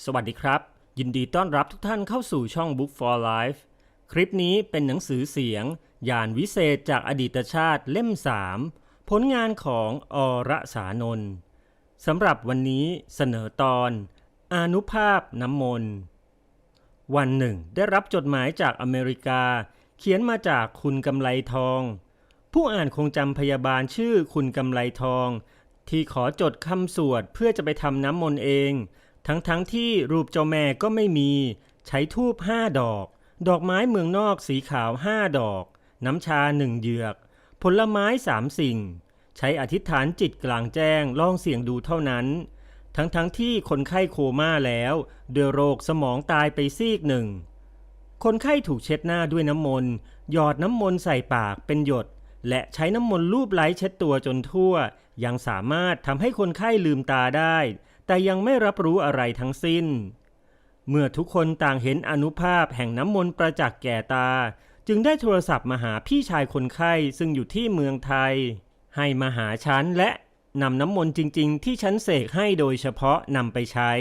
สวัสดีครับ ยินดีต้อนรับทุกท่านเข้าสู่ช่อง Book for Life คลิปนี้เป็นหนังสือเสียง ยานวิเศษจากอดีตชาติเล่ม 3 ผลงานของอรสานนท์สำหรับวันนี้เสนอตอนอนุภาพน้ำมนต์ วันหนึ่ง ได้รับจดหมายจากอเมริกา เขียนมาจากคุณกำไลทอง ผู้อ่านคงจำพยาบาลชื่อคุณกำไลทอง ที่ขอจดคำสวดเพื่อจะไปทำน้ำมนต์เอง ทั้งๆทที่รูปเจ้าแม่ก็ไม่มี ใช้ทูบห้าดอก ดอกไม้เมืองนอกสีขาวห้าดอก น้ำชาหนึ่งเหยือก ผลไม้สามสิ่ง ใช้อธิษฐานจิตกลางแจ้งลองเสี่ยงดูเท่านั้น ทั้งๆทที่คนไข้โคม่าแล้วด้วยโรคสมองตายไปซีกหนึ่ง คนไข้ถูกเช็ดหน้าด้วยน้ำมนต์หยอดน้ำมนต์ใส่ปากเป็นหยด และใช้น้ำมนต์ลูบไล้เช็ดตัวจนทั่ว ยังสามารถทำให้คนไข้ลืมตาได้ แต่ยังไม่รับรู้อะไรทั้งสิ้น เมื่อทุกคนต่างเห็นอนุภาพแห่งน้ำมนต์ประจักษ์แก่ตา จึงได้โทรศัพท์มาหาพี่ชายคนไข้ซึ่งอยู่ที่เมืองไทย ให้มาหาฉันและนำน้ำมนต์จริง ๆ ที่ฉันเสกให้โดยเฉพาะนำไปใช้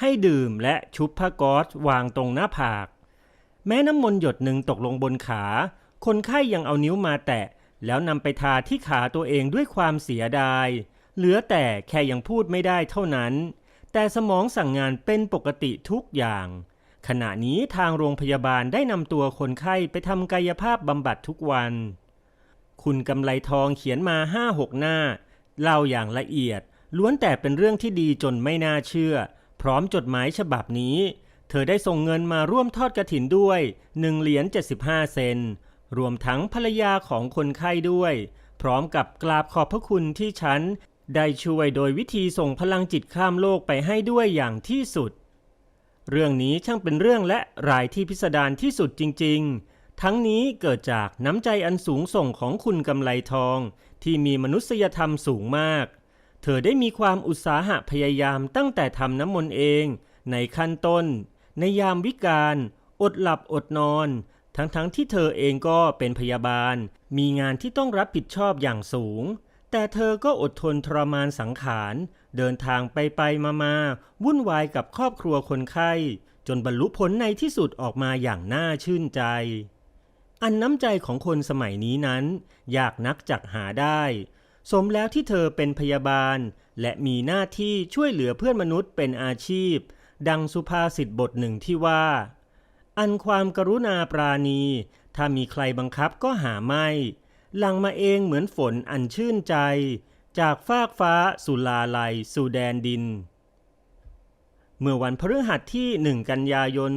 ให้ดื่มและชุบผ้ากอซวางตรงหน้าผาก แม้น้ำมนต์หยดหนึ่งตกลงบนขา คนไข้ยังเอานิ้วมาแตะ แล้วนำไปทาที่ขาตัวเองด้วยความเสียดาย เหลือแต่แค่ยังพูดไม่ได้เท่านั้น แต่สมองสั่งงานเป็นปกติทุกอย่าง ขณะนี้ทางโรงพยาบาลได้นำตัวคนไข้ไปทำกายภาพบำบัดทุกวัน คุณกำไลทองเขียนมาห้าหกหน้า เล่าอย่างละเอียด ล้วนแต่เป็นเรื่องที่ดีจนไม่น่าเชื่อ พร้อมจดหมายฉบับนี้ เธอได้ส่งเงินมาร่วมทอดกระถินด้วย1เหรียญ75 เซนรวมทั้งภรรยาของคนไข้ด้วย พร้อมกับกราบขอบพระคุณที่ฉัน ได้ช่วยโดยวิธีส่งพลังจิตข้ามโลกไปให้ด้วยอย่างที่สุด เรื่องนี้ช่างเป็นเรื่องและรายที่พิสดารที่สุดจริง ๆ ทั้งนี้เกิดจากน้ำใจอันสูงส่งของคุณกำไลทอง ที่มีมนุษยธรรมสูงมาก เธอได้มีความอุตสาหะพยายามตั้งแต่ทำน้ำมนต์เอง ในขั้นต้น ในยามวิกาลอดหลับอดนอน ทั้งๆทที่เธอเองก็เป็นพยาบาล มีงานที่ต้องรับผิดชอบอย่างสูง แต่เธอก็อดทนทรมานสังขาร เดินทางไปไปมามาวุ่นวายกับครอบครัวคนไข้ จนบรรลุผลในที่สุดออกมาอย่างน่าชื่นใจ อันน้ำใจของคนสมัยนี้นั้น ยากนักจักหาได้ สมแล้วที่เธอเป็นพยาบาล และมีหน้าที่ช่วยเหลือเพื่อนมนุษย์เป็นอาชีพ ดังสุภาษิตบทหนึ่งที่ว่า อันความกรุณาปราณี ถ้ามีใครบังคับก็หาไม่ หลังมาเองเหมือนฝนอันชื่นใจ จากฟากฟ้าสุลาลัยสู่แดนดิน เมื่อวันพฤหัสที่ 1 กันยายน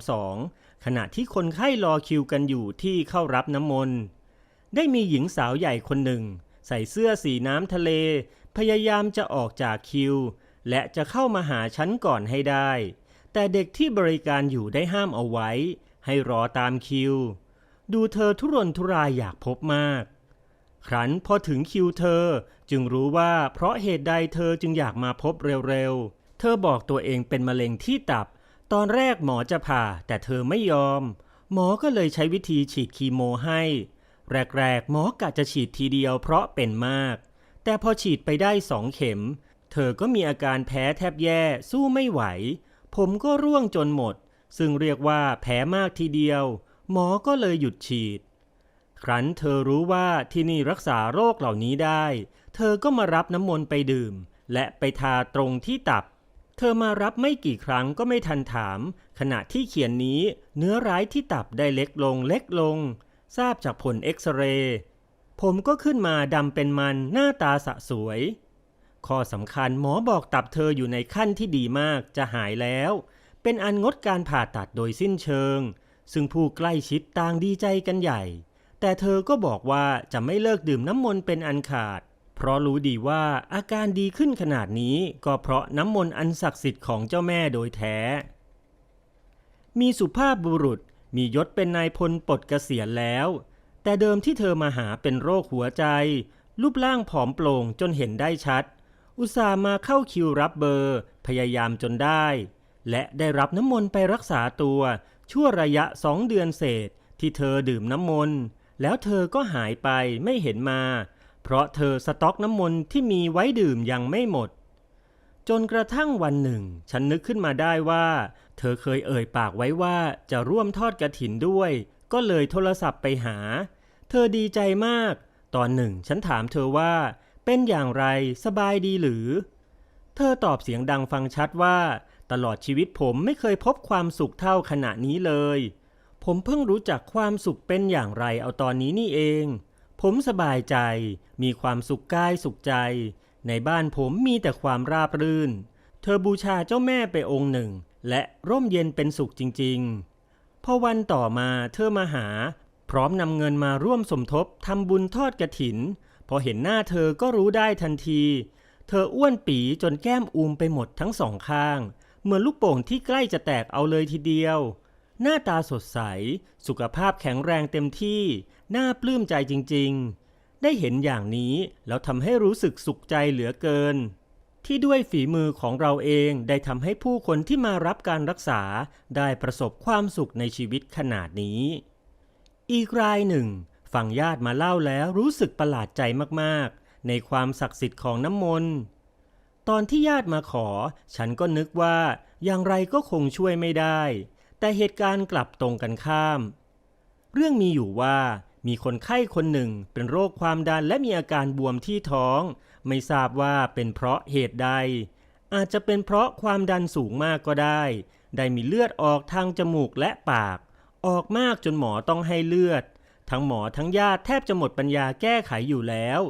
2532 ขณะที่คนไข้รอคิวกันอยู่ที่เข้ารับน้ำมนต์ ได้มีหญิงสาวใหญ่คนหนึ่ง ใส่เสื้อสีน้ำทะเล พยายามจะออกจากคิว และจะเข้ามาหาฉันก่อนให้ได้ แต่เด็กที่บริการอยู่ได้ห้ามเอาไว้ ให้รอตามคิว ดูเธอทุรนทุรายอยากพบมาก ครั้นพอถึงคิวเธอจึงรู้ว่าเพราะเหตุใดเธอจึงอยากมาพบเร็วๆ เธอบอกตัวเองเป็นมะเร็งที่ตับ ตอนแรกหมอจะผ่าแต่เธอไม่ยอม หมอก็เลยใช้วิธีฉีดคีโมให้ แรกๆ หมอกะจะฉีดทีเดียวเพราะเป็นมาก แต่พอฉีดไปได้สองเข็ม เธอก็มีอาการแพ้แทบแย่สู้ไม่ไหว ผมก็ร่วงจนหมด ซึ่งเรียกว่าแพ้มากทีเดียว หมอก็เลยหยุดฉีด ครั้นเธอรู้ว่าที่นี่รักษาโรคเหล่านี้ได้ เธอก็มารับน้ำมนต์ไปดื่ม และไปทาตรงที่ตับ เธอมารับไม่กี่ครั้งก็ไม่ทันถาม ขณะที่เขียนนี้เนื้อร้ายที่ตับได้เล็กลงเล็กลง ทราบจากผลเอ็กซเรย์ผมก็ขึ้นมาดำเป็นมันหน้าตาสะสวย ข้อสำคัญหมอบอกตับเธออยู่ในขั้นที่ดีมากจะหายแล้ว เป็นอันงดการผ่าตัดโดยสิ้นเชิง ซึ่งผู้ใกล้ชิดต่างดีใจกันใหญ่ แต่เธอก็บอกว่าจะไม่เลิกดื่มน้ำมนต์เป็นอันขาด เพราะรู้ดีว่าอาการดีขึ้นขนาดนี้ก็เพราะน้ำมนต์อันศักดิ์สิทธิ์ของเจ้าแม่โดยแท้ มีสุภาพบุรุษมียศเป็นนายพลปลดเกษียณแล้ว แต่เดิมที่เธอมาหาเป็นโรคหัวใจ รูปร่างผอมโปร่งจนเห็นได้ชัด อุตส่าห์มาเข้าคิวรับเบอร์ พยายามจนได้ และได้รับน้ำมนต์ไปรักษาตัว ชั่วระยะสองเดือนเศษที่เธอดื่มน้ำมนต์ แล้วเธอก็หายไปไม่เห็นมา เพราะเธอสต็อกน้ำมนต์ที่มีไว้ดื่มยังไม่หมด จนกระทั่งวันหนึ่ง ฉันนึกขึ้นมาได้ว่า เธอเคยเอ่ยปากไว้ว่าจะร่วมทอดกระถินด้วย ก็เลยโทรศัพท์ไปหา เธอดีใจมาก ตอนหนึ่งฉันถามเธอว่า เป็นอย่างไรสบายดีหรือ เธอตอบเสียงดังฟังชัดว่า ตลอดชีวิตผมไม่เคยพบความสุขเท่าขณะนี้เลย ผมเพิ่งรู้จักความสุขเป็นอย่างไรเอาตอนนี้นี่เอง ผมสบายใจ มีความสุขกายสุขใจ ในบ้านผมมีแต่ความราบรื่น เธอบูชาเจ้าแม่ไปองค์หนึ่ง และร่มเย็นเป็นสุขจริง ๆ พอวันต่อมาเธอมาหา พร้อมนำเงินมาร่วมสมทบทำบุญทอดกระถิน พอเห็นหน้าเธอก็รู้ได้ทันที เธออ้วนปีจนแก้มอูมไปหมดทั้งสองข้าง เหมือนลูกโป่งที่ใกล้จะแตกเอาเลยทีเดียว หน้าตาสดใส สุขภาพแข็งแรงเต็มที่ น่าปลื้มใจจริง ๆ ได้เห็นอย่างนี้แล้วทำให้รู้สึกสุขใจเหลือเกิน ที่ด้วยฝีมือของเราเองได้ทำให้ผู้คนที่มารับการรักษาได้ประสบความสุขในชีวิตขนาดนี้ อีกรายหนึ่งฝั่งญาติมาเล่าแล้วรู้สึกประหลาดใจมากๆ ในความศักดิ์สิทธิ์ของน้ำมนต์ ตอนที่ญาติมาขอ ฉันก็นึกว่าอย่างไรก็คงช่วยไม่ได้ แต่เหตุการณ์กลับตรงกันข้าม เรื่องมีอยู่ว่ามีคนไข้คนหนึ่งเป็นโรคความดันและมีอาการบวมที่ท้อง ไม่ทราบว่าเป็นเพราะเหตุใด อาจจะเป็นเพราะความดันสูงมากก็ได้ ได้มีเลือดออกทางจมูกและปาก ออกมากจนหมอต้องให้เลือด ทั้งหมอทั้งญาติแทบจะหมดปัญญาแก้ไขอยู่แล้ว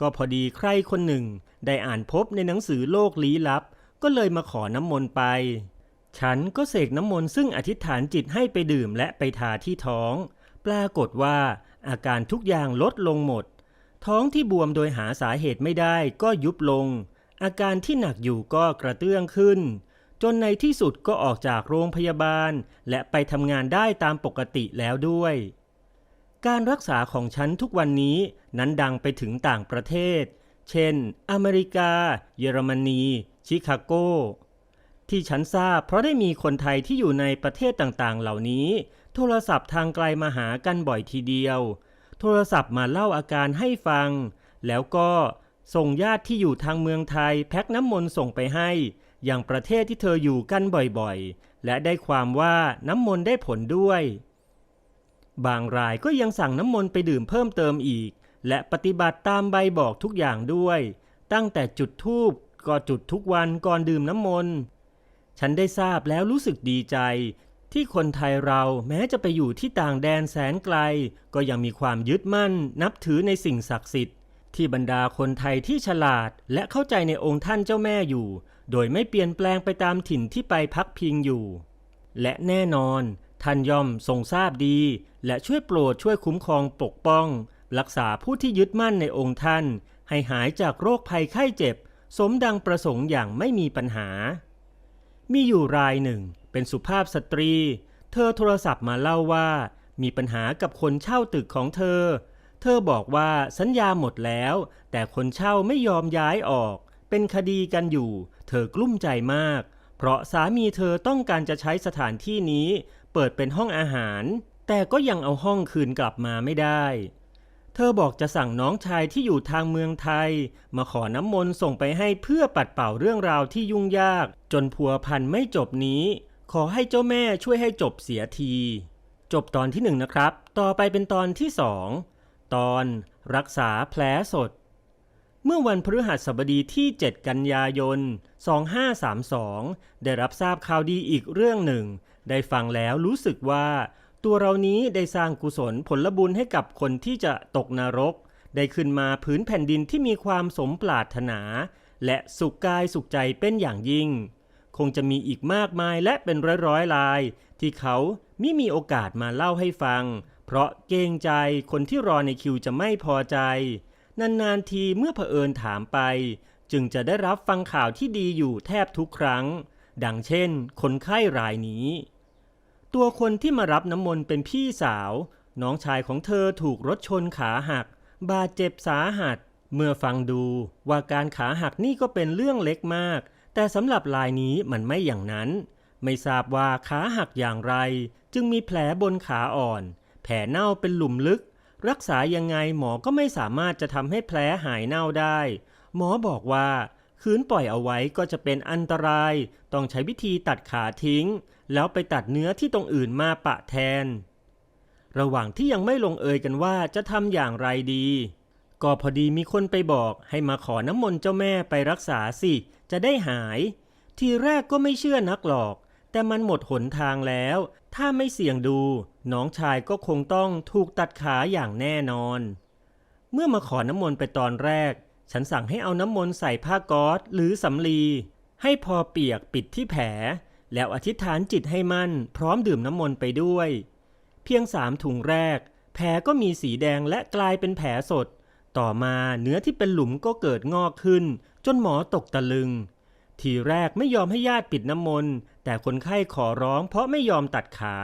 ก็พอดีใครคนหนึ่ง ได้อ่านพบในหนังสือโลกลี้ลับ ก็เลยมาขอน้ำมนต์ไป ฉันก็เสกน้ำมนต์ซึ่งอธิษฐานจิตให้ไปดื่มและไปทาที่ท้อง ปรากฏว่าอาการทุกอย่างลดลงหมด ท้องที่บวมโดยหาสาเหตุไม่ได้ก็ยุบลง อาการที่หนักอยู่ก็กระเตื้องขึ้น จนในที่สุดก็ออกจากโรงพยาบาล และไปทำงานได้ตามปกติแล้วด้วยการรักษาของฉันทุกวันนี้นั้นดังไปถึงต่างประเทศ เช่น อเมริกา เยอรมนี ชิคาโก ที่ฉันทราบเพราะได้มีคนไทยที่อยู่ในประเทศต่างๆ เหล่านี้ โทรศัพท์ทางไกลมาหากันบ่อยทีเดียว โทรศัพท์มาเล่าอาการให้ฟัง แล้วก็ส่งญาติที่อยู่ทางเมืองไทยแพ็คน้ำมนต์ส่งไปให้ อย่างประเทศที่เธออยู่กันบ่อยๆ และได้ความว่าน้ำมนต์ได้ผลด้วย บางรายก็ยังสั่งน้ำมนต์ไปดื่มเพิ่มเติมอีก และปฏิบัติตามใบบอกทุกอย่างด้วย ตั้งแต่จุดธูปก็จุดทุกวันก่อนดื่มน้ำมนต์ฉันได้ทราบแล้วรู้สึกดีใจ ที่คนไทยเราแม้จะไปอยู่ที่ต่างแดนแสนไกล ก็ยังมีความยึดมั่นนับถือในสิ่งศักดิ์สิทธิ์ ที่บรรดาคนไทยที่ฉลาดและเข้าใจในองค์ท่านเจ้าแม่อยู่ โดยไม่เปลี่ยนแปลงไปตามถิ่นที่ไปพักพิงอยู่ และแน่นอนท่านย่อมทรงทราบดี และช่วยโปรดช่วยคุ้มครองปกป้อง รักษาผู้ที่ยึดมั่นในองค์ท่าน ให้หายจากโรคภัยไข้เจ็บ สมดังประสงค์อย่างไม่มีปัญหา มีอยู่รายหนึ่ง เป็นสุภาพสตรี เธอโทรศัพท์มาเล่าว่า มีปัญหากับคนเช่าตึกของเธอ เธอบอกว่าสัญญาหมดแล้ว แต่คนเช่าไม่ยอมย้ายออก เป็นคดีกันอยู่ เธอกลุ้มใจมาก เพราะสามีเธอต้องการจะใช้สถานที่นี้ เปิดเป็นห้องอาหาร แต่ก็ยังเอาห้องคืนกลับมาไม่ได้ เธอบอกจะสั่งน้องชายที่อยู่ทางเมืองไทย มาขอน้ำมนต์ส่งไปให้เพื่อปัดเป่าเรื่องราวที่ยุ่งยาก จนพัวพันไม่จบนี้ ขอให้เจ้าแม่ช่วยให้จบเสียที จบตอนที่หนึ่งนะครับ ต่อไปเป็นตอนที่สองตอนรักษาแผลสด เมื่อวันพฤหัสบดีที่ 7 กันยายน 2532 ได้รับทราบข่าวดีอีกเรื่องหนึ่ง ได้ฟังแล้วรู้สึกว่า ตัวเรานี้ได้สร้างกุศลผลบุญให้กับคนที่จะตกนรก ได้ขึ้นมาพื้นแผ่นดินที่มีความสมปรารถนา และสุขกายสุขใจเป็นอย่างยิ่ง คงจะมีอีกมากมายและเป็นร้อยๆลาย ที่เขาไม่มีโอกาสมาเล่าให้ฟัง เพราะเกรงใจคนที่รอในคิวจะไม่พอใจ นานๆทีเมื่อเผอิญถามไป จึงจะได้รับฟังข่าวที่ดีอยู่แทบทุกครั้ง ดังเช่น คนไข้รายนี้ ตัวคนที่มารับน้ำมนต์เป็นพี่สาว น้องชายของเธอถูกรถชนขาหัก บาดเจ็บสาหัส เมื่อฟังดูว่าการขาหักนี่ก็เป็นเรื่องเล็กมาก แต่สำหรับรายนี้มันไม่อย่างนั้น ไม่ทราบว่าขาหักอย่างไร จึงมีแผลบนขาอ่อน แผลเน่าเป็นหลุมลึก รักษายังไงหมอก็ไม่สามารถจะทำให้แผลหายเน่าได้ หมอบอกว่าคืนปล่อยเอาไว้ก็จะเป็นอันตราย ต้องใช้วิธีตัดขาทิ้ง แล้วไปตัดเนื้อที่ตรงอื่นมาปะแทน ระหว่างที่ยังไม่ลงเอยกันว่าจะทำอย่างไรดี ก็พอดีมีคนไปบอกให้มาขอน้ำมนต์เจ้าแม่ไปรักษาสิ จะได้หาย ทีแรกก็ไม่เชื่อนักหรอก แต่มันหมดหนทางแล้ว ถ้าไม่เสี่ยงดู น้องชายก็คงต้องถูกตัดขาอย่างแน่นอน เมื่อมาขอน้ำมนต์ไปตอนแรก ฉันสั่งให้เอาน้ำมนต์ใส่ผ้าก๊อซหรือสำลีให้พอเปียกปิดที่แผล แล้วอธิษฐานจิตให้มั่น พร้อมดื่มน้ำมนต์ไปด้วย เพียงสามถุงแรก แผลก็มีสีแดงและกลายเป็นแผลสด ต่อมาเนื้อที่เป็นหลุมก็เกิดงอกขึ้น จนหมอตกตะลึง ทีแรกไม่ยอมให้ญาติปิดน้ำมนต์ แต่คนไข้ขอร้องเพราะไม่ยอมตัดขา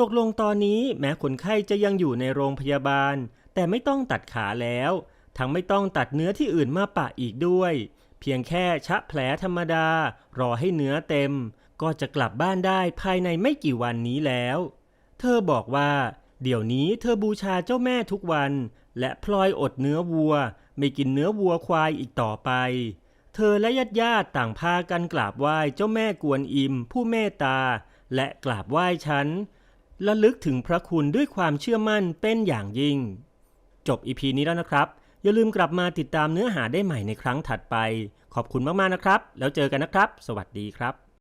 ตกลงตอนนี้แม้คนไข้จะยังอยู่ในโรงพยาบาล แต่ไม่ต้องตัดขาแล้ว ทั้งไม่ต้องตัดเนื้อที่อื่นมาปะอีกด้วย เพียงแค่ชะแผลธรรมดา รอให้เนื้อเต็ม ก็จะกลับบ้านได้ภายในไม่กี่วันนี้แล้ว เธอบอกว่า เดี๋ยวนี้เธอบูชาเจ้าแม่ทุกวัน และพลอยอดเนื้อวัว ไม่กินเนื้อวัวควายอีกต่อไป เธอและญาติญาติต่างพากันกราบไหว้เจ้าแม่กวนอิม ผู้เมตตา และกราบไหว้ฉันระลึกถึงพระคุณด้วยความเชื่อมั่นเป็นอย่างยิ่ง จบอีพีนี้แล้วนะครับ อย่าลืมกลับมาติดตามเนื้อหาได้ใหม่ในครั้งถัดไป ขอบคุณมากๆนะครับ แล้วเจอกันนะครับ สวัสดีครับ